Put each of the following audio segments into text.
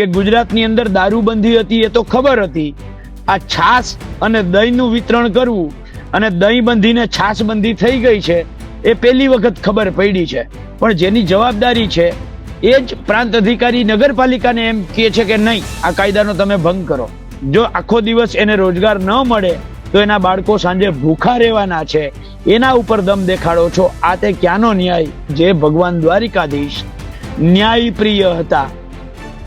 કે ગુજરાતની અંદર દારૂબંધી હતી એ તો ખબર હતી. આ છાસ અને દહીંનું વિતરણ કરવું અને દહીં બંધીને છાસ બંધી થઈ ગઈ છે, એ પહેલી વખત ખબર પડી છે. પણ જેની જવાબદારી છે, એ જ પ્રાંત અધિકારી નગરપાલિકાને એમ કહે છે કે નહીં, આ કાયદાનો તમે ભંગ કરો. જો આખો દિવસ એને રોજગાર ન મળે, તો એના બાળકો સાંજે ભૂખા રહેવાના છે. એના ઉપર દમ દેખાડો છો. આ તે ક્યાંનો ન્યાય? જે ભગવાન દ્વારિકાધીશ ન્યાય પ્રિય હતા.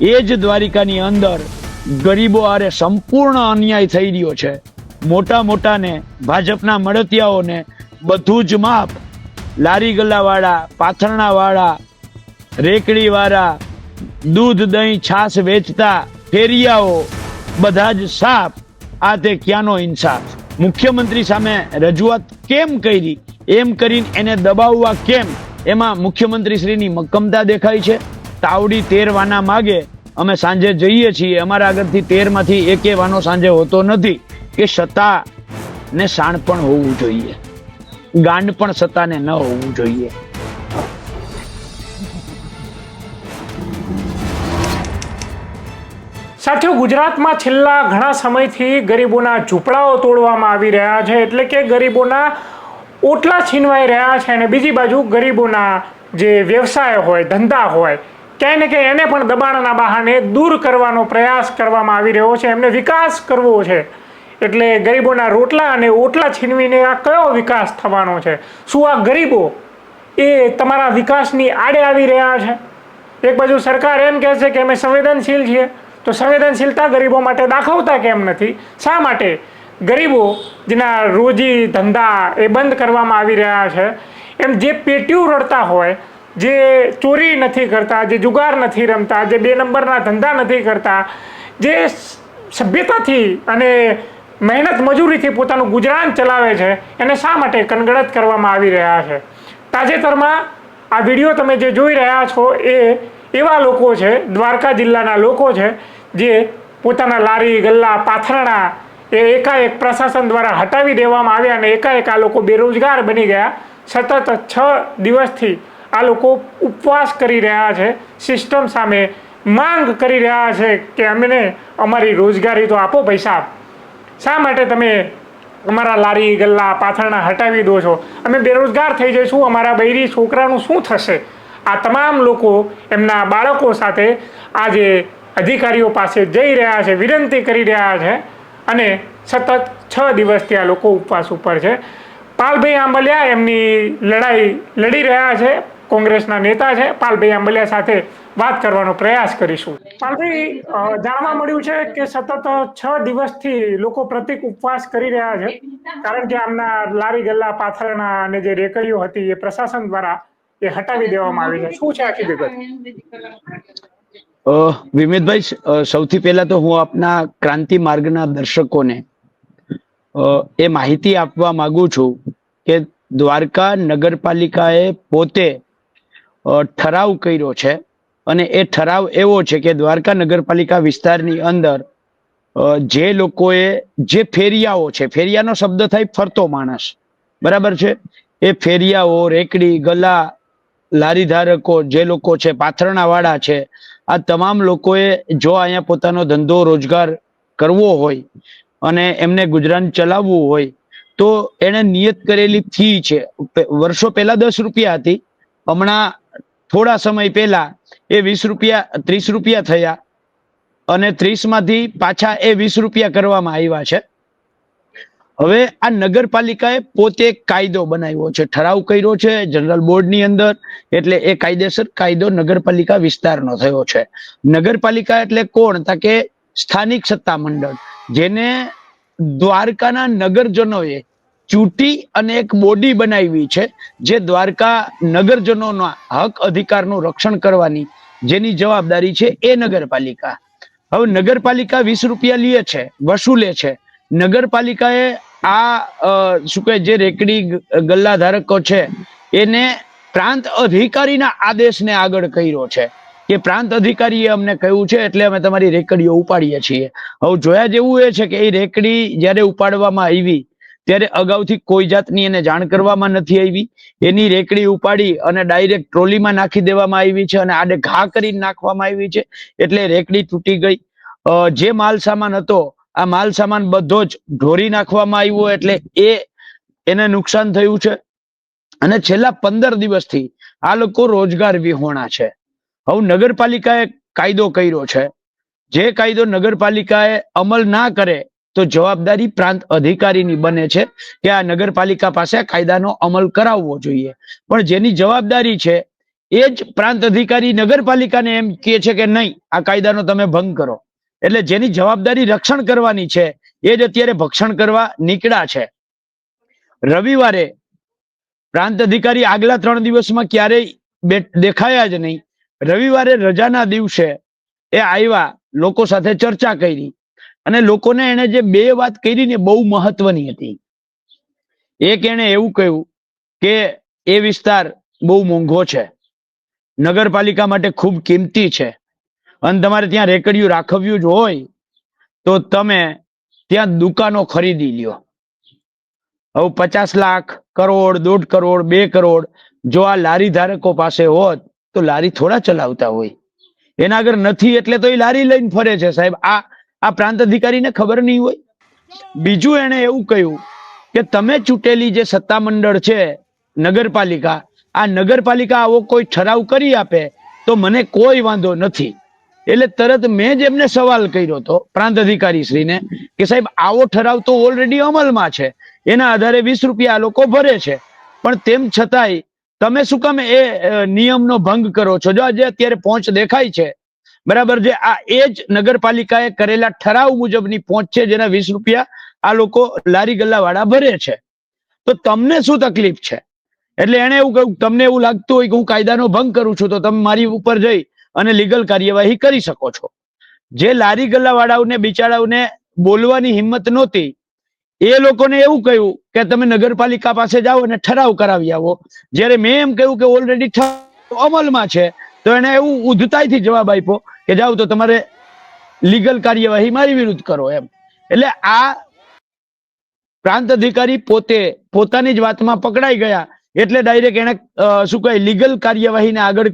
એ જ દ્વારિકાની અંદર ગરીબો આરે સંપૂર્ણ અન્યાય થઈ રહ્યો છે. મોટા મોટાને, ભાજપના મળતિયાઓને બધું જ માપ લારી ગલ્લાવાળા, પાથરણાવાળા, રેકડીવાળા, દૂધ, દહીં, છાશ વેચતા ફેરિયાઓ બધા જ સાપ આ તે ક્યાંનો ઇન્સાફ? મુખ્યમંત્રી સામે રજૂઆત કેમ કરી? એમ કરીને એને દબાવવા કેમ? એમાં મુખ્યમંત્રી શ્રીની મક્કમતા દેખાય છે. તાવડી તેર વાના માગે, અમે સાંજે જઈએ છીએ. અમારા આગળથી તેરમાંથી એકે વાનો સાંજે હોતો નથી. કે સત્તા ને શાણ પણ હોવું જોઈએ. ગાંડ પણ સત્તાને ન હોવું જોઈએ. સાથીઓ, ગુજરાતમાં છેલ્લા ઘણા સમયથી ગરીબોના ઝૂંપડાઓ તોડવામાં આવી રહ્યા છે. એટલે કે ગરીબોના ઓટલા છીનવાઈ રહ્યા છે. અને બીજી બાજુ ગરીબોના જે વ્યવસાય હોય, ધંધા હોય ક્યાંય ને ક્યાંય એને પણ દબાણના બહાને દૂર કરવાનો પ્રયાસ કરવામાં આવી રહ્યો છે. એમને વિકાસ કરવો છે. એટલે ગરીબોના રોટલા અને ઓટલા છીનવીને આ કયો વિકાસ થવાનો છે? શું આ ગરીબો એ તમારા વિકાસની આડે આવી રહ્યા છે? એક બાજુ સરકાર એમ કહે છે કે અમે સંવેદનશીલ છીએ. તો સંવેદનશીલતા ગરીબો માટે દાખવતા કેમ નથી? શા માટે ગરીબો જેના રોજી ધંધા એ બંધ કરવામાં આવી રહ્યા છે? એમ જે પેટીઓ રડતા હોય જે ચોરી નથી કરતા, જે જુગાર નથી રમતા, જે બે નંબરના ધંધા નથી કરતા, જે સભ્યતાથી અને મહેનત મજૂરીથી પોતાનું ગુજરાન ચલાવે છે, એને શા માટે કનગડત કરવામાં આવી રહ્યા છે? તાજેતરમાં આ વીડિયો તમે જે જોઈ રહ્યા છો એ એવા લોકો છે, દ્વારકા જિલ્લાના લોકો છે, જે પોતાના લારી, ગલ્લા, પાથરણા એ એકાએક પ્રશાસન દ્વારા હટાવી દેવામાં આવ્યા અને એકાએક આ લોકો બેરોજગાર બની ગયા. સતત છ દિવસથી આ લોકો ઉપવાસ કરી રહ્યા છે સિસ્ટમ સામે માંગ કરી રહ્યા છે કે અમને અમારી રોજગારી તો આપો પૈસા શા માટે તમે અમારા લારી, ગલ્લા, પાથરણા હટાવી દો છો? અમે બેરોજગાર થઈ જઈશું, અમારા બૈરી છોકરાનું શું થશે? આ તમામ લોકો એમના બાળકો સાથે આજે અધિકારીઓ પાસે જઈ રહ્યા છે, વિનંતી કરી રહ્યા છે અને સતત છ દિવસથી આ લોકો ઉપવાસ ઉપર છે. પાલભાઈ આંબલિયા એમની લડાઈ લડી રહ્યા છે. કોંગ્રેસના નેતા છે. પાલભાઈ આંબલિયા સાથે વાત કરવાનો પ્રયાસ કરીશું. પાલભાઈ જાણવા મળ્યું છે કે સતત છ દિવસથી લોકો પ્રતિક ઉપવાસ કરી રહ્યા છે. કારણ કે આમના લારી ગલ્લા પાથરણા અને જે રેકડીઓ હતી એ પ્રશાસન દ્વારા એ હટાવી દેવામાં આવી છે. શું છે આખી વિગત? અ, વિમિતભાઈ સૌથી પહેલા તો હું આપના ક્રાંતિ માર્ગના દર્શકોને એ માહિતી આપવા માંગુ છું કે દ્વારકા નગરપાલિકાએ પોતે ઠરાવ કર્યો છે અને એ ઠરાવ એવો છે કે દ્વારકા નગરપાલિકા વિસ્તારની અંદર જે લોકોએ જે ફેરિયાઓ છે, ફેરિયાનો શબ્દ થાય ફરતો માણસ, બરાબર છે? એ ફેરિયાઓ, રેકડી, ગલા, લારી ધારકો, જે લોકો છે પાથરણા વાળા છે, આ તમામ લોકોએ જો અહીંયા પોતાનો ધંધો રોજગાર કરવો હોય અને એમને ગુજરાન ચલાવવું હોય, તો એને નિયત કરેલી ફી છે. વર્ષો પહેલા દસ રૂપિયા હતી. હમણાં થોડા સમય પહેલા એ વીસ રૂપિયા, ત્રીસ રૂપિયા થયા અને ત્રીસમાંથી પાછા એ વીસ રૂપિયા કરવામાં આવ્યા છે. હવે આ નગરપાલિકાએ પોતે કાયદો બનાવ્યો છે, ઠરાવ કર્યો છે જનરલ બોર્ડની અંદર, એટલે એ કાયદેસર કાયદો નગરપાલિકા વિસ્તારનો થયો છે. નગરપાલિકા એટલે કોણ? તા કે સ્થાનિક સત્તા મંડળ જેને દ્વારકાના નગરજનોએ ચૂંટી અને એક બોડી બનાવી છે, જે દ્વારકા નગરજનોના હક અધિકારનું રક્ષણ કરવાની જેની જવાબદારી છે એ નગરપાલિકા. હવે નગરપાલિકા વીસ રૂપિયા લે છે, વસૂલે છે. નગરપાલિકાએ આ શું કહે, જે રેકડી ગલ્લા ધારકો છે, એને પ્રાંત અધિકારીના આદેશને આગળ કર્યો છે. કે પ્રાંત અધિકારીએ અમને કહ્યું છે, એટલે અમે તમારી રેકડીઓ ઉપાડીએ છીએ. હવે જોયા જેવું એ છે કે એ રેકડી જ્યારે ઉપાડવામાં આવી ત્યારે અગાઉથી કોઈ જાતની એને જાણ કરવામાં નથી આવી. એની રેકડી ઉપાડી અને ડાયરેક્ટ ટ્રોલીમાં નાખી દેવામાં આવી છે અને આડે ઘા કરીને નાખવામાં આવી છે એટલે રેકડી તૂટી ગઈ. જે માલ સામાન હતો, આ માલ સામાન બધો જ ઢોરી નાખવામાં આવ્યો એટલે એ એને નુકસાન થયું છે. અને છેલ્લા પંદર દિવસથી આ લોકો રોજગાર વિહોણા છે. હવે નગરપાલિકાએ કાયદો કર્યો છે. જે કાયદો નગરપાલિકાએ અમલ ના કરે તો જવાબદારી પ્રાંત અધિકારીની બને છે કે આ નગરપાલિકા પાસે કાયદાનો અમલ કરાવવો જોઈએ. પણ જેની જવાબદારી છે એ જ પ્રાંત અધિકારી નગરપાલિકાને એમ કહે છે કે નહીં, આ કાયદાનો તમે ભંગ કરો. એટલે જેની જવાબદારી રક્ષણ કરવાની છે, એ જ અત્યારે ભક્ષણ કરવા નીકળ્યા છે. રવિવારે પ્રાંત અધિકારી આગલા ત્રણ દિવસમાં ક્યારેય દેખાયા જ નહીં. રવિવારે રજાના દિવસે એ આવ્યા, લોકો સાથે ચર્ચા કરી. અને લોકોને એને જે બે વાત કરી ને બહુ મહત્વની હતી. એક એને એવું કહ્યું કે એ વિસ્તાર બહુ મોંઘો છે. નગરપાલિકા માટે ખૂબ કિંમતી છે. અને તમારે ત્યાં રેકડિયું રાખવ્યું જ હોય તો તમે ત્યાં દુકાનો ખરીદી લ્યો. હવે પચાસ લાખ, કરોડ, દોઢ કરોડ, બે કરોડ જો આ લારી ધારકો પાસે હોત તો લારી થોડા ચલાવતા હોય. એના આગળ નથી એટલે તો એ લારી લઈને ફરે છે સાહેબ. આ આ પ્રાંત અધિકારીને ખબર નહીં હોય? બીજું એને એવું કહ્યું કે તમે ચૂંટેલી જે સત્તામંડળ છે, નગરપાલિકા, આ નગરપાલિકા આવો કોઈ ઠરાવ કરી આપે તો મને કોઈ વાંધો નથી. એટલે તરત મેં જ એમને સવાલ કર્યો હતો પ્રાંત અધિકારી શ્રીને કે સાહેબ, આવો ઠરાવ તો ઓલરેડી અમલમાં છે. એના આધારે વીસ રૂપિયા આ લોકો ભરે છે. પણ તેમ છતાંય તમે શું કામ એ નિયમનો ભંગ કરો છો? જો આજે અત્યારે પહોંચ દેખાય છે બરાબર છે? આ એ જ નગરપાલિકાએ કરેલા ઠરાવ મુજબની પહોંચ છે, જેના વીસ રૂપિયા આ લોકો લારી ગલ્લા વાળા ભરે છે. તો તમને શું તકલીફ છે? એટલે એને એવું કહ્યું, તમને એવું લાગતું હોય કે હું કાયદાનો ભંગ કરું છું, તો તમે મારી ઉપર જઈ અને લીગલ કાર્યવાહી કરી શકો છો. જે લારી ગલ્લા વાળાઓને બિચારાઓને બોલવાની હિંમત નહોતી, એ લોકોને એવું કહ્યું કે, તમે નગરપાલિકા પાસે જાઓ અને ઠરાવ કરાવી આવો. જ્યારે મેં એમ કહ્યું કે, ઓલરેડી અમલમાં છે. તો એને એવું ઉધતાઈથી જવાબ આપ્યો કે જાઓ તો તમારે લીગલ કાર્યવાહી મારી વિરુદ્ધ કરો એમ. એટલે આ પ્રાંત અધિકારી પોતે પોતાની જ વાતમાં પકડાઈ ગયા એટલે ડાયરેક્ટ એને શું કહે, લીગલ કાર્યવાહીને આગળ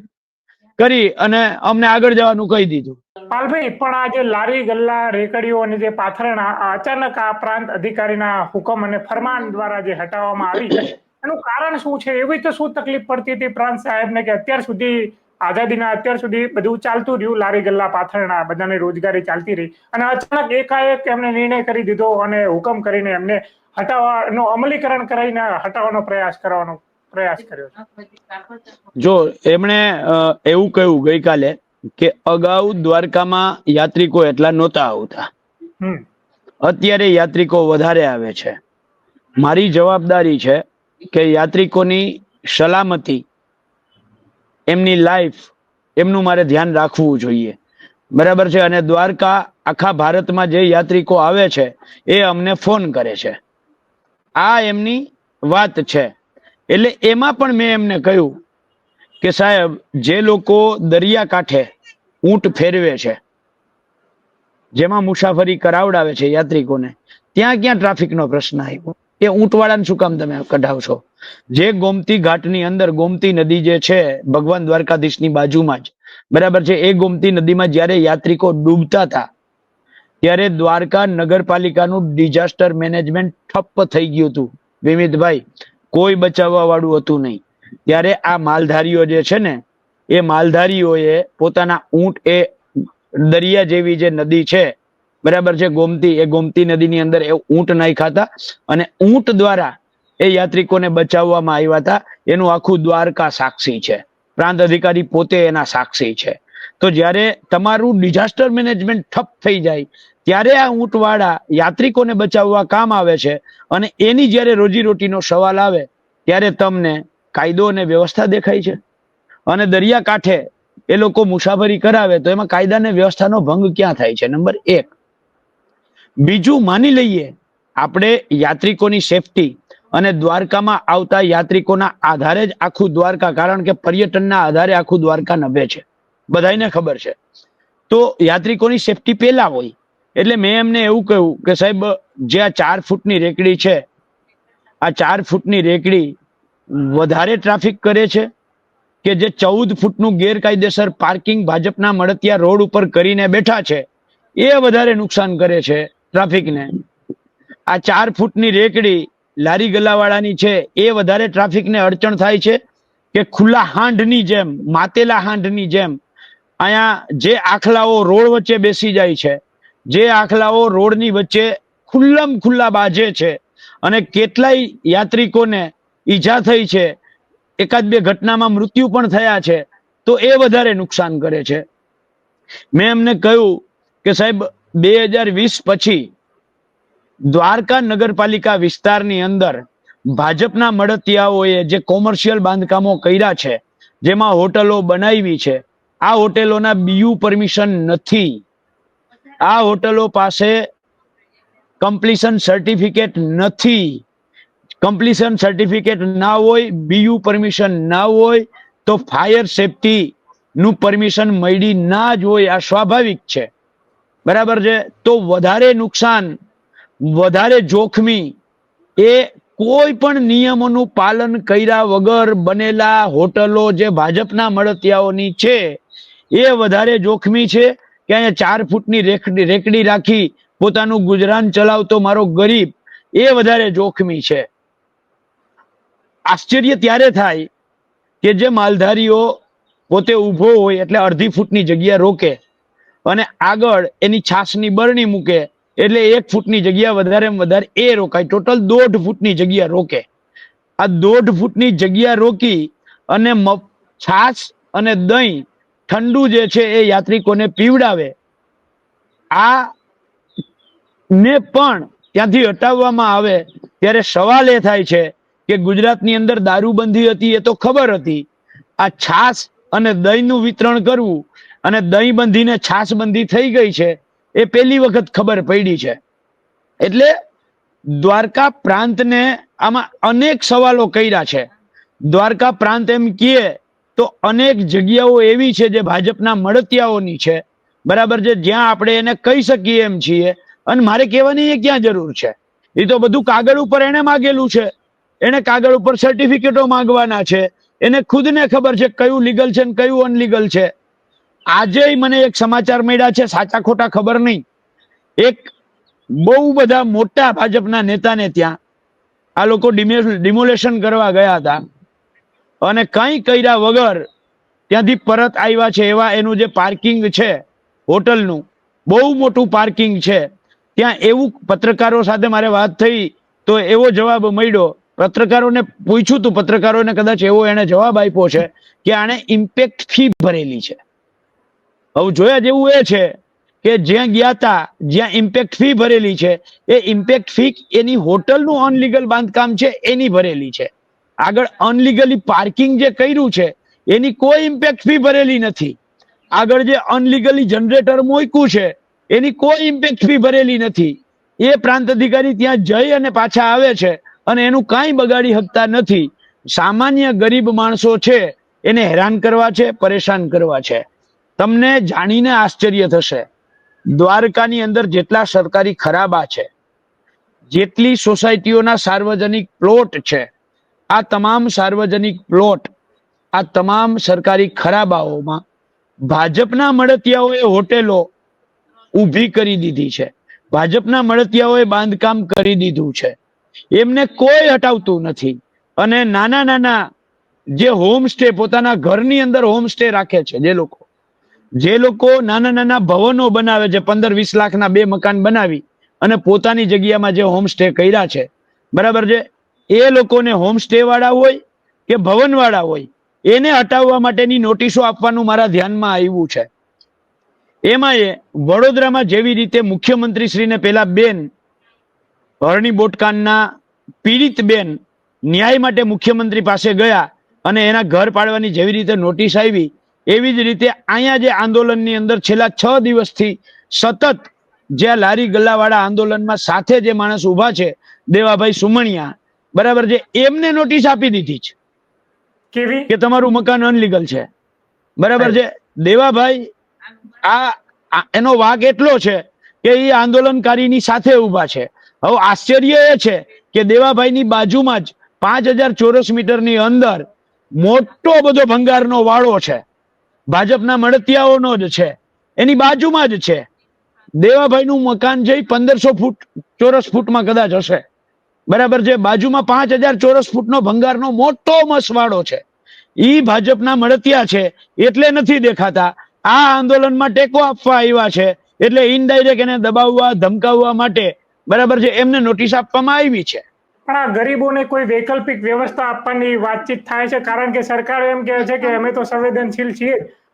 કરી અને અમને આગળ જવાનું કહી દીધું. પાલભાઈ, પણ આ જે લારી ગલ્લા રેકડીઓ અને જે પાથરણા અચાનક આ પ્રાંત અધિકારીના હુકમ અને ફરમાન દ્વારા જે હટાવવામાં આવી એનું કારણ શું છે? એવી તો શું તકલીફ પડતી હતી પ્રાંત સાહેબને કે અત્યાર સુધી આઝાદીના અત્યાર સુધી બધું ચાલતું રહ્યું. લારી ગલ્લા પાથરણા બધાને રોજગારી ચાલતી રહી. અને અચાનક એકાએક એમને નિર્ણય કરી દીધો અને હુકમ કરીને એમને હટાવવાનો અમલીકરણ કરીને હટાવવાનો પ્રયાસ કરવાનો પ્રયાસ કર્યો જો એમણે એવું કહ્યું ગઈકાલે કે અગાઉ દ્વારકામાં યાત્રિકો એટલા નહોતા આવતા. હમ. અત્યારે યાત્રિકો વધારે આવે છે. મારી જવાબદારી છે કે યાત્રિકોની સલામતી એમની લાઈફ એમનું મારે ધ્યાન રાખવું જોઈએ. બરાબર છે? અને દ્વારકા આખા ભારતમાં જે યાત્રિકો આવે છે, એ અમને ફોન કરે છે. આ એમની વાત છે. એટલે એમાં પણ મેં એમને કહ્યું કે સાહેબ, જે લોકો દરિયાકાંઠે ઊંટ ફેરવે છે, જેમાં મુસાફરી કરાવડાવે છે યાત્રિકોને, ત્યાં ક્યાં ટ્રાફિકનો પ્રશ્ન આવ્યો? એ ઊંટવાળાને શું કામ તમે કઢાવશો જે ગોમતી ઘાટની અંદર ગોમતી નદી જે છે, ભગવાન દ્વારકાધીશની બાજુમાં જ. બરાબર છે, એ ગોમતી નદીમાં જ્યારે યાત્રિકો ડૂબતા હતા, ત્યારે દ્વારકા નગરપાલિકાનું ડિઝાસ્ટર મેનેજમેન્ટ ઠપ્પ થઈ ગયું હતું. વિમિતભાઈ, કોઈ બચાવવા વાળું હતું નહીં. ત્યારે આ માલધારીઓ જે છે ને, એ માલધારીઓએ પોતાના ઊંટ એ દરિયા જેવી જે નદી છે બરાબર છે, ગોમતી, એ ગોમતી નદીની અંદર એ ઊંટ નાખ્યા હતા અને ઊંટ દ્વારા એ યાત્રિકોને બચાવવામાં આવ્યા હતા. એનું આખું દ્વારકા સાક્ષી છે. પ્રાંત અધિકારી પોતે એના સાક્ષી છે. તો જ્યારે તમારું ડિઝાસ્ટર મેનેજમેન્ટ ઠપ થઈ જાય, ત્યારે આ ઊંટવાળા યાત્રિકોને બચાવવા કામ આવે છે અને એની જ્યારે રોજીરોટીનો સવાલ આવે, ત્યારે તમને કાયદો અને વ્યવસ્થા દેખાય છે. અને દરિયાકાંઠે એ લોકો મુસાફરી કરાવે તો એમાં કાયદા અને વ્યવસ્થાનો ભંગ ક્યાં થાય છે? નંબર એક. બીજું માની લઈએ, આપણે યાત્રિકોની સેફટી અને દ્વારકામાં આવતા યાત્રિકોના આધારે જ આખું દ્વારકા, કારણ કે પર્યટનના આધારે આખું દ્વારકા નભે છે. બધાને ખબર છે. તો યાત્રિકોની સેફટી પહેલા હોય. એટલે મેં એમને એવું કહ્યું કે સાહેબ, જે આ ચાર ફૂટની રેકડી છે, આ ચાર ફૂટની રેકડી વધારે ટ્રાફિક કરે છે કે જે ચૌદ ફૂટનું ગેરકાયદેસર પાર્કિંગ ભાજપના મળતિયા રોડ ઉપર કરીને બેઠા છે, એ વધારે નુકસાન કરે છે? ટ્રાફિકને. આ ચાર ફૂટની રેકડી લારી ગલ્લાવાળાની છે, એ વધારે ટ્રાફિકને અડચણ થાય છે કે ખુલ્લા હાંઢની જેમ, માતેલા હાંઢની જેમ, અહીંયા જે આખલાઓ રોડ વચ્ચે બેસી જાય છે, જે આખલાઓ રોડની વચ્ચે ખુલ્લમ ખુલ્લા બાજે છે અને કેટલાય યાત્રિકોને ઈજા થઈ છે, એકાદ બે ઘટનામાં મૃત્યુ પણ થયા છે, તો એ વધારે નુકસાન કરે છે. મેં એમને કહ્યું કે સાહેબ બે હજાર વીસ પછી દ્વારકા નગરપાલિકા વિસ્તારની અંદર ભાજપના મળતિયાઓએ જે કોમર્શિયલ બાંધકામો કર્યા છે, જેમાં હોટલો બનાવી છે, આ હોટેલોના બીયુ પરમિશન નથી. આ હોટલો પાસે કમ્પ્લીશન સર્ટિફિકેટ નથી. કમ્પ્લીશન સર્ટિફિકેટ ના હોય, બીયુ પરમિશન ના હોય, તો ફાયર સેફટી નું પરમિશન મળી ના જ હોય, આ સ્વાભાવિક છે. બરાબર છે? તો વધારે નુકસાન, વધારે જોખમી એ કોઈ પણ નિયમોનું પાલન કર્યા વગર બનેલા હોટલો જે ભાજપના મળતિયાઓની છે, એ વધારે જોખમી છે કે અહીંયા ચાર ફૂટની રેકડી રેકડી રાખી પોતાનું ગુજરાન ચલાવતો મારો ગરીબ, એ વધારે જોખમી છે. આશ્ચર્ય ત્યારે થાય કે જે માલધારીઓ પોતે ઊભો હોય એટલે અડધી ફૂટની જગ્યા રોકે. અને આગળ એની છાસની બરણી મૂકે, એટલે એક ફૂટની જગ્યા વધારે વધારે એ રોકાય. ટોટલ દોઢ ફૂટની જગ્યા રોકે. આ દોઢ ફૂટની જગ્યા રોકી અને છાસ અને દહીં ઠંડુ જે છે એ યાત્રિકોને પીવડાવે. આ ને પણ ત્યાંથી હટાવવામાં આવે ત્યારે સવાલ એ થાય છે કે ગુજરાતની અંદર દારૂબંધી હતી એ તો ખબર હતી. આ છાસ અને દહીંનું વિતરણ કરવું અને દહીં બંધીને છાસ બંધી થઈ ગઈ છે, એ પહેલી વખત ખબર પડી છે. એટલે દ્વારકા પ્રાંતને આમાં અનેક સવાલો કર્યા છે. દ્વારકા પ્રાંત એમ કીએ તો અનેક જગ્યાઓ એવી છે જે ભાજપના મળતિયાઓની છે. બરાબર છે, જ્યાં આપણે એને કહી શકીએ એમ છીએ. અને મારે કહેવાની એ ક્યાં જરૂર છે? એ તો બધું કાગળ ઉપર એને માગેલું છે. એને કાગળ ઉપર સર્ટિફિકેટો માંગવાના છે. એને ખુદને ખબર છે કયું લીગલ છે ને કયું અનલીગલ છે. આજે મને એક સમાચાર મળ્યા છે, સાચા ખોટા ખબર નહીં. એક બહુ બધા મોટા ભાજપના નેતાને ત્યાં આ લોકો ડિમોલેશન કરવા ગયા હતા. અને કંઈ કર્યા વગર ત્યાંથી પરત આવ્યા છે, એવા એનું જે પાર્કિંગ છે, હોટલનું, બહુ મોટું પાર્કિંગ છે. ત્યાં એવું પત્રકારો સાથે મારે વાત થઈ, તો એવો જવાબ મળ્યો. પત્રકારોને પૂછ્યું તું, પત્રકારોને કદાચ એવો એને જવાબ આપ્યો છે કે આણે ઇમ્પેક્ટ ફી ભરેલી છે. હવે જોયા જેવું એ છે કે જ્યાં ગયા તા, જ્યાં ઇમ્પેક્ટ ફી ભરેલી છે, એ ઇમ્પેક્ટ ફી એની હોટલનું અનલીગલ બાંધકામ છે, એની ભરેલી છે. આગળ અનલીગલી પાર્કિંગ જે કર્યું છે, એની કોઈ ઇમ્પેક્ટ ફી ભરેલી નથી. આગળ જે અનલીગલી જનરેટર મૂક્યું છે, એની કોઈ ઇમ્પેક્ટ ફી ભરેલી નથી. એ પ્રાંત અધિકારી ત્યાં જઈ અને પાછા આવે છે અને એનું કાંઈ બગાડી શકતા નથી. સામાન્ય ગરીબ માણસો છે, એને હેરાન કરવા છે, પરેશાન કરવા છે. તમને જાણીને આશ્ચર્ય થશે. દ્વારકાની અંદર જેટલા સરકારી ખરાબા છે, જેટલી સોસાયટીઓના સાર્વજનિક પ્લોટ છે, આ તમામ સાર્વજનિક પ્લોટ, આ તમામ સરકારી ખરાબાઓમાં ભાજપના મળતિયાઓએ હોટેલો ઊભી કરી દીધી છે. ભાજપના મળતિયાઓએ બાંધકામ કરી દીધું છે. એમને કોઈ હટાવતું નથી. અને નાના નાના જે હોમ સ્ટે પોતાના ઘરની અંદર હોમ સ્ટે રાખે છે, જે લોકો. જે લોકો નાના નાના ભવનો બનાવે છે, પંદર વીસ લાખના બે મકાન બનાવી અને પોતાની જગ્યામાં જે હોમ સ્ટે કર્યા છે. બરાબર છે? એ લોકોને હોમ સ્ટે વાળા હોય કે ભવન વાળા હોય, એને હટાવવા માટેની નોટિસો આપવાનું મારા ધ્યાનમાં આવ્યું છે. એમાં વડોદરામાં જેવી રીતે મુખ્યમંત્રી શ્રીને પેલા બેન હરણી બોટકાનના પીડિત બેન ન્યાય માટે મુખ્યમંત્રી પાસે ગયા અને એના ઘર પાડવાની જેવી રીતે નોટિસ આવી એવી જ રીતે અહીંયા જે આંદોલનની અંદર છેલ્લા છ દિવસથી સતત જે લારી ગલ્લાવાળા આંદોલનમાં સાથે જે માણસ ઊભા છે દેવાભાઈ સુમણિયા બરાબર છે એમને નોટિસ આપી દીધી છે કેવી? કે તમારું મકાન અનલીગલ છે. બરાબર છે દેવાભાઈ આ આ- એનો વાક એટલો છે કે એ આંદોલનકારીની સાથે ઊભા છે. હવે આશ્ચર્ય એ છે કે દેવાભાઈની બાજુમાં જ પાંચ હજાર ચોરસ મીટરની અંદર મોટો બધો ભંગારનો વાળો છે. ભાજપના મળતિયાઓનો જ છે. એની બાજુમાં જ છે. દેવાભાઈનું મકાન જે પંદરસો ફૂટ, ચોરસ ફૂટમાં કદાચ હશે. બરાબર છે? બાજુમાં પાંચ હજાર ચોરસ ફૂટનો ભંગારનો મોટો મસવાડો છે. ઈ ભાજપના મળતિયા છે, એટલે નથી દેખાતા. આ આંદોલનમાં ટેકો આપવા આવ્યા છે, એટલે ઇનડાયરેક્ટ એને દબાવવા, ધમકાવવા માટે, બરાબર છે? એમને નોટિસ આપવામાં આવી છે. પણ આ ગરીબોને કોઈ વૈકલ્પિક વ્યવસ્થા આપવાની વાતચીત થાય છે? કારણ કે સરકાર એમ કહે છે કે અમે તો સંવેદનશીલ છીએ.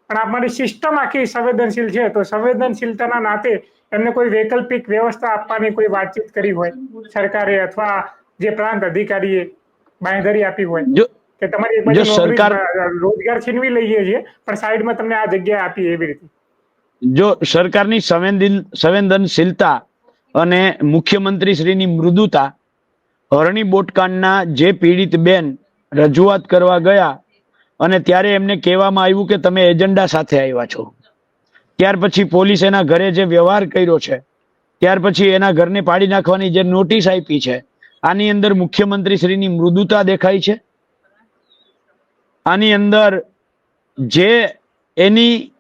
પણ અમારી સિસ્ટમ આખી સંવેદનશીલ છે. તો સંવેદનશીલતાના નાતે એમને કોઈ વૈકલ્પિક વ્યવસ્થા આપવાની કોઈ વાતચીત કરી હોય સરકારે અથવા જે પ્રાંત અધિકારીએ બાંહેધરી આપી હોય કે તમારી એક બાજુ સરકાર- રોજગાર છીનવી લઈએ છીએ પણ સાઈડમાં તમને આ જગ્યા આપી એવી રીતે. જો સરકારની સંવેદન સંવેદનશીલતા અને મુખ્યમંત્રી શ્રીની મૃદુતા હરણી બોટકાંડના જે પીડિત બેન રજૂઆત કરવા ગયા અને ત્યારે એમને કહેવામાં આવ્યું કે તમે એજન્ડા સાથે આવ્યા છો. ત્યાર પછી પોલીસ એના ઘરે જે વ્યવહાર કર્યો છે, ત્યાર પછી એના ઘરને પાડી નાખવાની જે નોટિસ આપી છે, આની અંદર મુખ્યમંત્રી શ્રીની મૃદુતા દેખાય છે. આની અંદર જે એની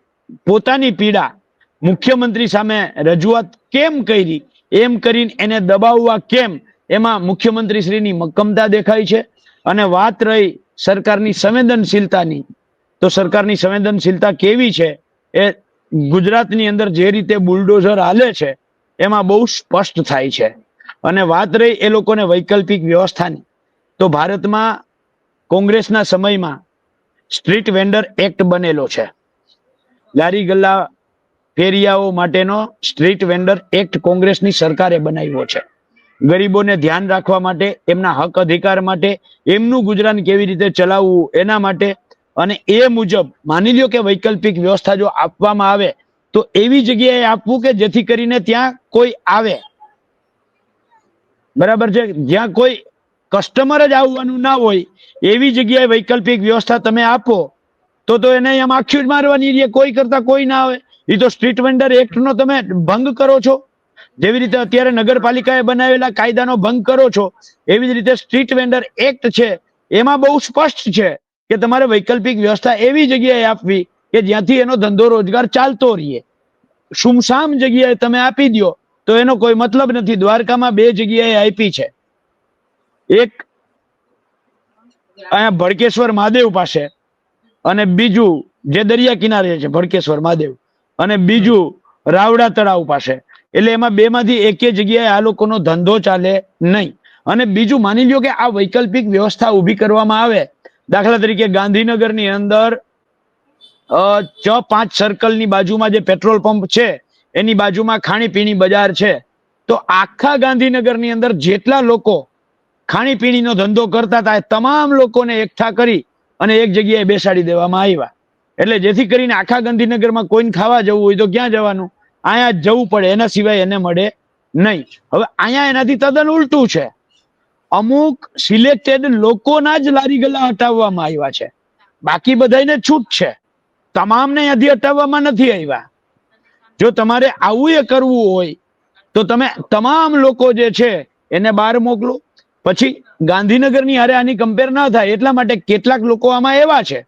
પોતાની પીડા મુખ્યમંત્રી સામે રજૂઆત કેમ કરી, એમ કરીને એને દબાવવા કેમ, એમાં મુખ્યમંત્રી શ્રીની મક્કમતા દેખાય છે. અને વાત રહી સરકારની સંવેદનશીલતાની. તો સરકારની સંવેદનશીલતા કેવી છે? એ ગુજરાતની અંદર જે રીતે બુલડોઝર હાલે છે, એમાં બહુ સ્પષ્ટ થાય છે. અને વાત રહી એ લોકોને વૈકલ્પિક વ્યવસ્થાની. તો ભારતમાં કોંગ્રેસના સમયમાં સ્ટ્રીટ વેન્ડર એક્ટ બનેલો છે. લારી ગલ્લા ફેરિયાઓ માટેનો સ્ટ્રીટ વેન્ડર એક્ટ કોંગ્રેસની સરકારે બનાવ્યો છે. ગરીબોને ધ્યાન રાખવા માટે, એમના હક અધિકાર માટે, એમનું ગુજરાન કેવી રીતે ચલાવવું, એના માટે. અને એ મુજબ, માની લ્યો કે વૈકલ્પિક વ્યવસ્થા જો આપવામાં આવે, તો એવી જગ્યાએ આપવું કે જેથી કરીને ત્યાં કોઈ આવે. બરાબર છે? જ્યાં કોઈ કસ્ટમર જ આવવાનું ના હોય, એવી જગ્યાએ વૈકલ્પિક વ્યવસ્થા તમે આપો, તો તો એને એમ આખી જ મારવાની કોઈ કરતા કોઈ ના આવે. એ તો સ્ટ્રીટ વેન્ડર એક્ટ નો તમે ભંગ કરો છો. જેવી રીતે અત્યારે નગરપાલિકાએ બનાવેલા કાયદાનો ભંગ કરો છો, એવી જ રીતે સ્ટ્રીટ વેન્ડર એક્ટ છે, એમાં બહુ સ્પષ્ટ છે કે તમારે વૈકલ્પિક વ્યવસ્થા એવી જગ્યાએ આપવી કે જ્યાંથી એનો ધંધો રોજગાર ચાલતો રહીએ. સુમસામ જગ્યાએ તમે આપી દો તો એનો કોઈ મતલબ નથી. દ્વારકામાં બે જગ્યાએ આપી છે. એક અહીંયા ભડકેશ્વર મહાદેવ પાસે અને બીજું જે દરિયા કિનારે છે, ભડકેશ્વર મહાદેવ અને બીજું રાવડા તળાવ પાસે. એટલે એમાં બે માંથી એકે જગ્યાએ આ લોકોનો ધંધો ચાલે નહીં. અને બીજું માની લ્યો કે આ વૈકલ્પિક વ્યવસ્થા ઊભી કરવામાં આવે, દાખલા તરીકે ગાંધીનગરની અંદર ચ પાંચ સર્કલની બાજુમાં જે પેટ્રોલ પંપ છે, એની બાજુમાં ખાણીપીણી બજાર છે. તો આખા ગાંધીનગરની અંદર જેટલા લોકો ખાણીપીણીનો ધંધો કરતા હતા, એ તમામ લોકોને એકઠા કરી અને એક જગ્યાએ બેસાડી દેવામાં આવ્યા. એટલે જેથી કરીને આખા ગાંધીનગરમાં કોઈને ખાવા જવું હોય તો ક્યાં જવાનું? અહીંયા જ જવું પડે, એના સિવાય એને મળે નહીં. હવે અહીંયા એનાથી તદ્દન ઉલટું છે. અમુક સિલેક્ટેડ લોકોના જ લારી ગલા હટાવવામાં આવ્યા છે. બાકી બધાને છૂટ છે. તમામને અહીંયાથી હટાવવામાં નથી આવ્યા. જો તમારે આવું એ કરવું હોય, તો તમે તમામ લોકો જે છે, એને બહાર મોકલો. પછી ગાંધીનગરની હારે આની કમ્પેર ના થાય, એટલા માટે કેટલાક લોકો આમાં એવા છે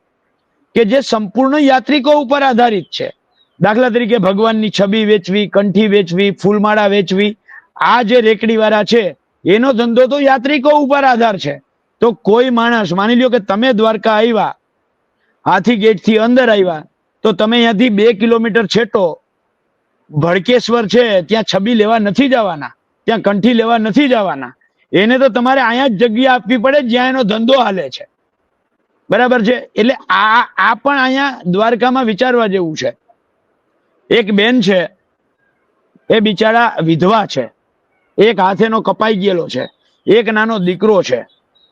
કે જે સંપૂર્ણ યાત્રિકો ઉપર આધારિત છે. દાખલા તરીકે ભગવાનની છબી વેચવી, કંઠી વેચવી, ફૂલમાળા વેચવી, આ જે રેકડી વાળા છે, એનો ધંધો તો યાત્રિકો ઉપર આધાર છે. તો કોઈ માણસ, માની લ્યો કે તમે દ્વારકા આવ્યા, હાથી ગેટથી અંદર આવ્યા, તો તમે અહીંયાથી બે કિલોમીટર છેટો, ભડકેશ્વર છે, ત્યાં છબી લેવા નથી જવાના, ત્યાં કંઠી લેવા નથી જવાના. એને તો તમારે અહીંયા જ જગ્યા આપવી પડે જ્યાં એનો ધંધો હાલે છે. બરાબર છે? એટલે આ આ પણ અહીંયા દ્વારકામાં વિચારવા જેવું છે. એક બેન છે, એ બિચારા વિધવા છે, એક હાથેનો કપાઈ ગયેલો છે, એક નાનો દીકરો છે.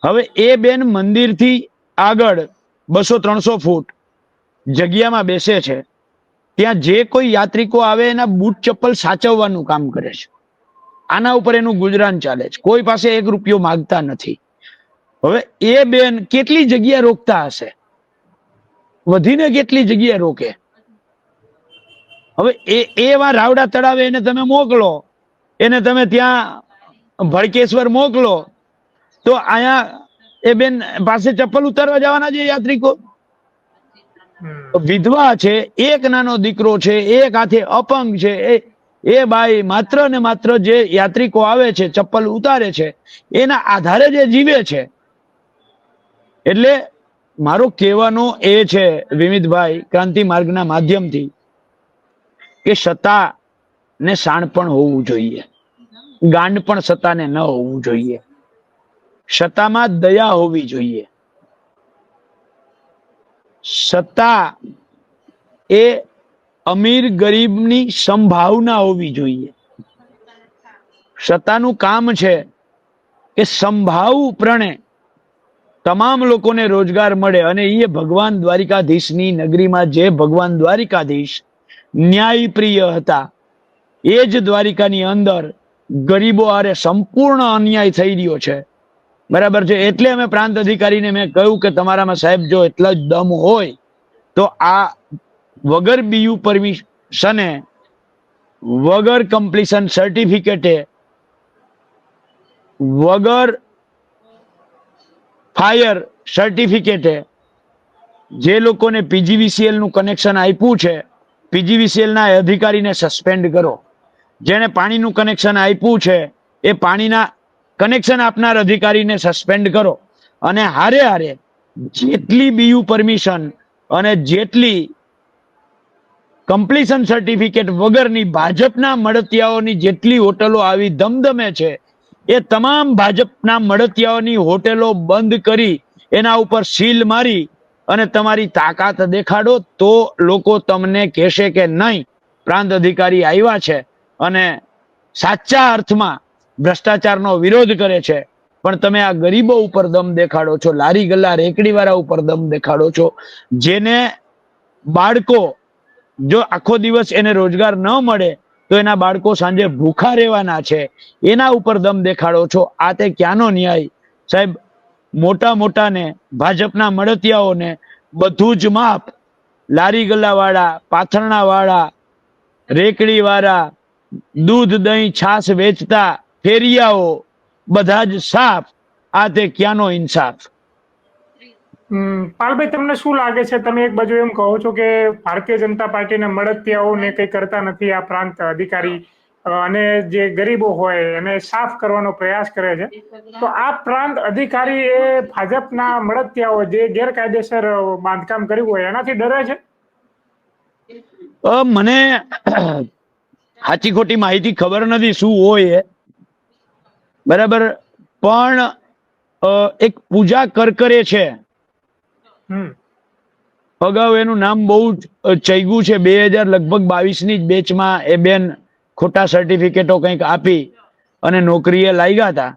હવે એ બેન મંદિરથી આગળ બસો ત્રણસો ફૂટ જગ્યામાં બેસે છે. ત્યાં જે કોઈ યાત્રિકો આવે એના બૂટ ચપ્પલ સાચવવાનું કામ કરે છે. આના ઉપર એનું ગુજરાન ચાલે છે. કોઈ પાસે એક રૂપિયો માગતા નથી. હવે એ બેન કેટલી જગ્યા રોકતા હશે? વધીને કેટલી જગ્યા રોકે? હવે એ એવા રાવડા તળાવે એને તમે મોકલો એને તમે ત્યાં ભડકેશ્વર મોકલો તો અહીંયા એ બેન પાસે ચપ્પલ ઉતારવા જવાના છે યાત્રિકો? વિધવા છે એક નાનો દીકરો છે એક હાથે અપંગ છે એ એ બાઈ માત્ર ને માત્ર જે યાત્રિકો આવે છે ચપ્પલ ઉતારે છે એના આધારે જે જીવે છે. એટલે મારો કહેવાનો એ છે વિમિતભાઈ ક્રાંતિ માર્ગના માધ્યમથી કે સત્તા ને શાણપણ હોવું જોઈએ. ગાંડ પણ સત્તાને ન હોવું જોઈએ. સત્તામાં દયા હોવી જોઈએ. સત્તા એ અમીર ગરીબની સંભાવના હોવી જોઈએ. સત્તાનું કામ છે કે સંભાવ પ્રણે તમામ લોકોને રોજગાર મળે અને એ ભગવાન દ્વારિકાધીશની નગરીમાં જે ભગવાન દ્વારિકાધીશ ન્યાયપ્રિય હતા. એ જ દ્વારિકાની અંદર ગરીબો આરે સંપૂર્ણ અન્યાય થઈ રહ્યો છે. બરાબર છે? એટલે અમે પ્રાંત અધિકારીને મેં કહ્યું કે તમારામાં સાહેબ જો એટલો જ દમ હોય, તો આ વગર બીયુ પરમિશને, વગર કમ્પ્લીશન સર્ટિફિકેટે વગર ફાયર સર્ટિફિકેટે જે લોકોને પીજીવીસીએલનું કનેક્શન આપ્યું છે પીજીવીસીએલ ના અધિકારીને સસ્પેન્ડ કરો. જેણે પાણીનું કનેક્શન આપ્યું છે, એ પાણીના કનેક્શન આપનાર અધિકારીને સસ્પેન્ડ કરો. અને હારે હારે જેટલી બીયુ પરમિશન અને જેટલી કમ્પ્લીશન સર્ટિફિકેટ વગરની ભાજપના મળતિયાઓની જેટલી હોટલો આવી ધમધમે છે, એ તમામ ભાજપના મળતિયાઓની હોટેલો બંધ કરી, એના ઉપર સીલ મારી અને તમારી તાકાત દેખાડો તો લોકો તમને કહેશે કે નહીં, પ્રાંત અધિકારી આવ્યા છે અને સાચા અર્થમાં ભ્રષ્ટાચારનો વિરોધ કરે છે. પણ તમે આ ગરીબો ઉપર દમ દેખાડો છો, લારી ગલ્લા રેકડીવાળા ઉપર દમ દેખાડો છો, જેને બાળકો જો આખો દિવસ એને રોજગાર ન મળે, તો એના બાળકો સાંજે ભૂખા રહેવાના છે. એના ઉપર દમ દેખાડો છો. આ તે ક્યાંનો ન્યાય? સાહેબ મોટા મોટાને ભાજપના મળતિયાઓને બધું જ માપ. લારી ગલ્લાવાળા પાથરણાવાળા, રેકડીવાળા, દૂધ, દહીં, છાશ વેચતા ફેરિયાઓ બધા જ સાફ. આ તે ક્યાંનો ઇન્સાફ? પાલભાઈ, તમને શું લાગે છે? તમે એક બાજુ એમ કહો છો કે ભારતીય જનતા પાર્ટીને મળતિયાઓને કંઈ કરતા નથી આ પ્રાંત અધિકારી અને જે ગરીબો હોય એને સાફ કરવાનો પ્રયાસ કરે છે. તો આ પ્રાંત અધિકારી એ ભાજપના મળતિયાઓ જે ગેરકાયદેસર બાંધકામ કર્યું હોય એનાથી ડરે છે? મને સાચી ખોટી માહિતી ખબર નથી શું હોય એ. બરાબર? પણ એક પૂજા કરકરે છે. અગાઉ એનું નામ બહુ જ ચૈગું છે. બે હજાર લગભગ બાવીસની જ બેચમાં એ બેન ખોટા સર્ટિફિકેટો કંઈક આપી અને નોકરીએ લાગ્યા હતા.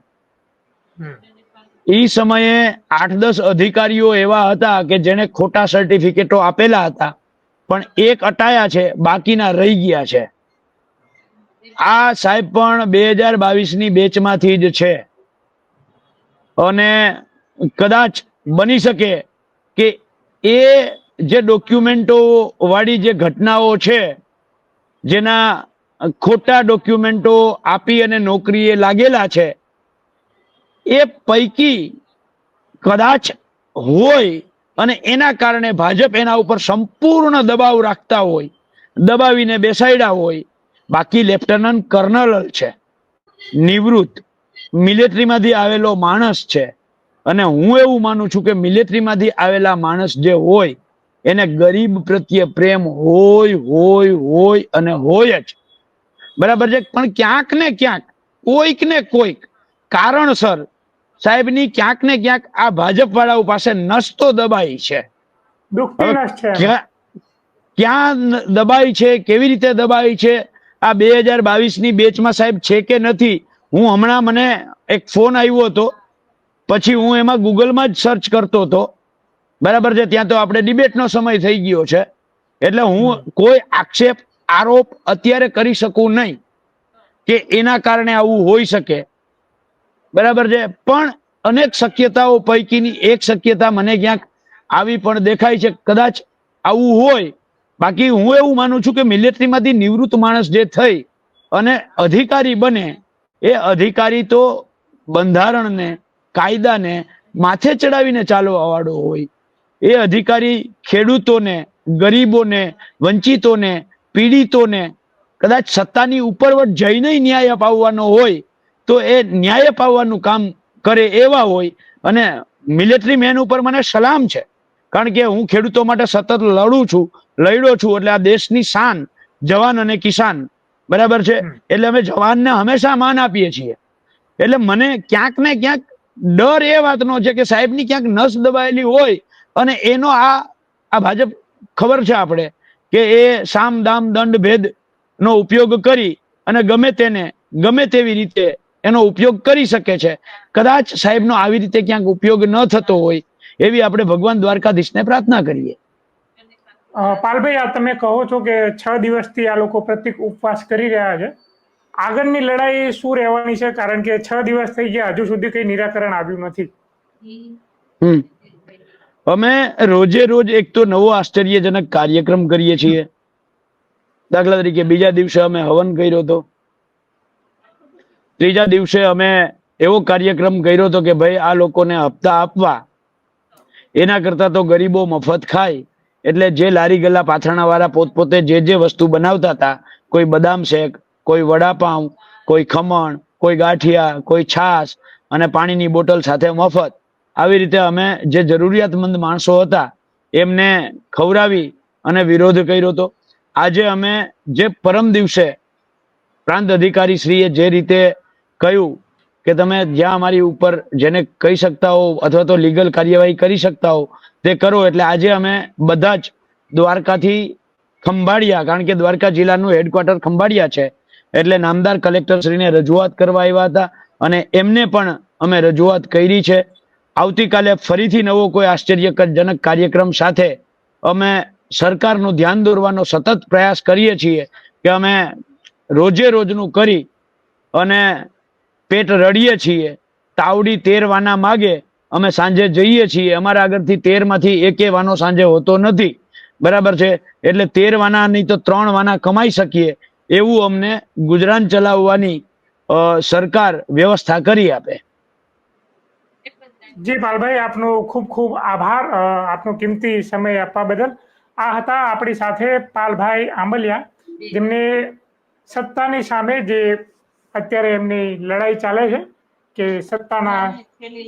એ સમયે આઠ દસ અધિકારીઓ એવા હતા કે જેને ખોટા સર્ટિફિકેટો આપેલા હતા પણ એક અટાયા છે બાકીના રહી ગયા છે. આ સાહેબ પણ બે હજાર બાવીસની બેચમાંથી જ છે. અને કદાચ બની શકે કે એ જે ડોક્યુમેન્ટો વાળી જે ઘટનાઓ છે જેના ખોટા ડોક્યુમેન્ટો આપી અને નોકરીએ લાગેલા છે, એ પૈકી કદાચ હોય અને એના કારણે ભાજપ એના ઉપર સંપૂર્ણ દબાવ રાખતા હોય, દબાવીને બેસાડ્યા હોય, બાકી લેફ્ટનન્ટ કર્નલ છે, નિવૃત્ત, મિલિટરીમાંથી આવેલો માણસ છે. અને હું એવું માનું છું કે મિલિટરીમાંથી આવેલા માણસ જે હોય, એને ગરીબ પ્રત્યે પ્રેમ હોય હોય હોય અને હોય જ. બરાબર છે? પણ ક્યાંક ને ક્યાંક કોઈક ને કોઈક કારણસર સાહેબની ક્યાંક ને ક્યાંક આ ભાજપ વાળાઓ પાસે નસ તો દબાઈ છે. ક્યાં દબાઈ છે? કેવી રીતે દબાઈ છે? આ બે હજાર બાવીસની બેચમાં સાહેબ છે કે નથી? હું હમણાં મને એક ફોન આવ્યો હતો. પછી હું એમાં ગૂગલમાં જ સર્ચ કરતો હતો. બરાબર છે? ત્યાં તો આપણે ડિબેટનો સમય થઈ ગયો છે. એટલે હું કોઈ આક્ષેપ આરોપ અત્યારે કરી શકું નહીં કે એના કારણે આવું હોઈ શકે. બરાબર છે? પણ અનેક શક્યતાઓ પૈકીની એક શક્યતા મને ક્યાંક આવી પણ દેખાય છે. કદાચ આવું હોય. બાકી હું એવું માનું છું કે મિલિટરીમાંથી નિવૃત્ત માણસ જે થઈ અને અધિકારી બને, એ અધિકારી તો બંધારણને, કાયદાને માથે ચડાવીને ચાલવા વાળો હોય. એ અધિકારી ખેડૂતોને, ગરીબોને, વંચિતોને પીડિતોને કદાચ સત્તાની ઉપરવટ જઈને ન્યાય અપાવવાનો હોય તો એ ન્યાય અપાવવાનું કામ કરે એવા હોય. અને મિલિટરી મેન ઉપર મને સલામ છે. કારણ કે હું ખેડૂતો માટે સતત લડું છું લડ્યો છું એટલે આ દેશની શાન જવાન અને કિસાન. બરાબર છે? એટલે અમે જવાનને હંમેશા માન આપીએ છીએ. એટલે મને ક્યાંક ને ક્યાંક ડર એ વાતનો છે કે સાહેબની ક્યાંક નસ દબાયેલી હોય અને એનો આ આ ભાજપ ખબર છે આપણે? કે એ સામ દામ દંડ ભેદ નો ઉપયોગ કરી અને ગમે તેને ગમે તેવી રીતે એનો ઉપયોગ કરી શકે છે. કદાચ સાહેબનો આવી રીતે ક્યાંક ઉપયોગ ન થતો હોય એવી આપણે ભગવાન દ્વારકાધીશને પ્રાર્થના કરીએ. પાલભાઈ આ તમે કહો છો કે છ દિવસથી આ લોકો પ્રતિક ઉપવાસ કરી રહ્યા છે. આગળની લડાઈ શું રહેવાની છે? કારણ કે છ દિવસ થઈ ગયા હજુ સુધી કઈ નિરાકરણ આવ્યું નથી. હમ. અમે રોજે રોજ એક તો નવો આશ્ચર્યજનક કાર્યક્રમ કરીએ છીએ. દાખલા તરીકે બીજા દિવસે અમે હવન કર્યો હતો. ત્રીજા દિવસે અમે એવો કાર્યક્રમ કર્યો હતો કે ભાઈ આ લોકોને હપ્તા આપવા. એના કરતા તો ગરીબો મફત ખાય. એટલે જે લારી ગલ્લા પાથરણા વાળા પોતપોતે જે જે વસ્તુ બનાવતા હતા, કોઈ બદામ શેક, કોઈ વડાપાઉં, કોઈ ખમણ, કોઈ ગાંઠિયા, કોઈ છાશ અને પાણીની બોટલ સાથે મફત આવી રીતે અમે જે જરૂરિયાતમંદ માણસો હતા, એમને ખવડાવી અને વિરોધ કર્યો હતો. આજે અમે જે પરમ દિવસે પ્રાંત અધિકારી શ્રીએ જે રીતે કહ્યું કે તમે જ્યાં અમારી ઉપર જેને કહી શકતા હો અથવા તો લીગલ કાર્યવાહી કરી શકતા હો, તે કરો. એટલે આજે અમે બધા જ દ્વારકાથી ખંભાળિયા, કારણ કે દ્વારકા જિલ્લાનું હેડક્વાર્ટર ખંભાળિયા છે, એટલે નામદાર કલેક્ટર શ્રીને રજૂઆત કરવા આવ્યા હતા અને એમને પણ અમે રજૂઆત કરી છે. આવતીકાલે ફરીથી નવો કોઈ આશ્ચર્યજનક કાર્યક્રમ સાથે અમે સરકારનું ધ્યાન દોરવાનો સતત પ્રયાસ કરીએ છીએ કે અમે રોજે રોજનું કરી અને પેટ રડીએ છીએ, તાવડી તેર વાના માગે, અમે સાંજે જઈએ છીએ. અમારા આગળથી તેરમાંથી એકે વાનો સાંજે હોતો નથી. બરાબર છે? એટલે તેર વાનાની તો ત્રણ વાના કમાઈ શકીએ એવું અમને ગુજરાન ચલાવવાની સરકાર વ્યવસ્થા કરી આપે. જી પાલભાઈ આપનો ખૂબ ખૂબ આભાર. આપનો કિંમતી સમય આપવા બદલ. આ હતા આપણી સાથે પાલભાઈ આંબલિયા જેમને સત્તાની સામે જે અત્યારે એમની લડાઈ ચાલે છે કે સત્તાના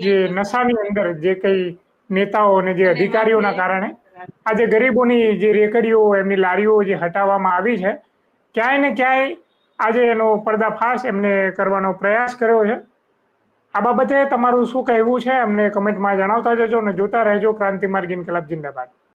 જે નશાની અંદર જે કઈ નેતાઓ અને જે અધિકારીઓના કારણે આજે ગરીબોની જે રેકડીઓ એમની લારીઓ જે હટાવવામાં આવી છે ક્યાંય ને ક્યાંય આજે એનો પર્દાફાશ એમને કરવાનો પ્રયાસ કર્યો છે. આ બાબતે તમારું શું કહેવું છે? અમને કમેન્ટમાં જણાવતા જજો અને જોતા રહેજો ક્રાંતિ માર્ગ ઇન્કલાબ જિંદાબાદ.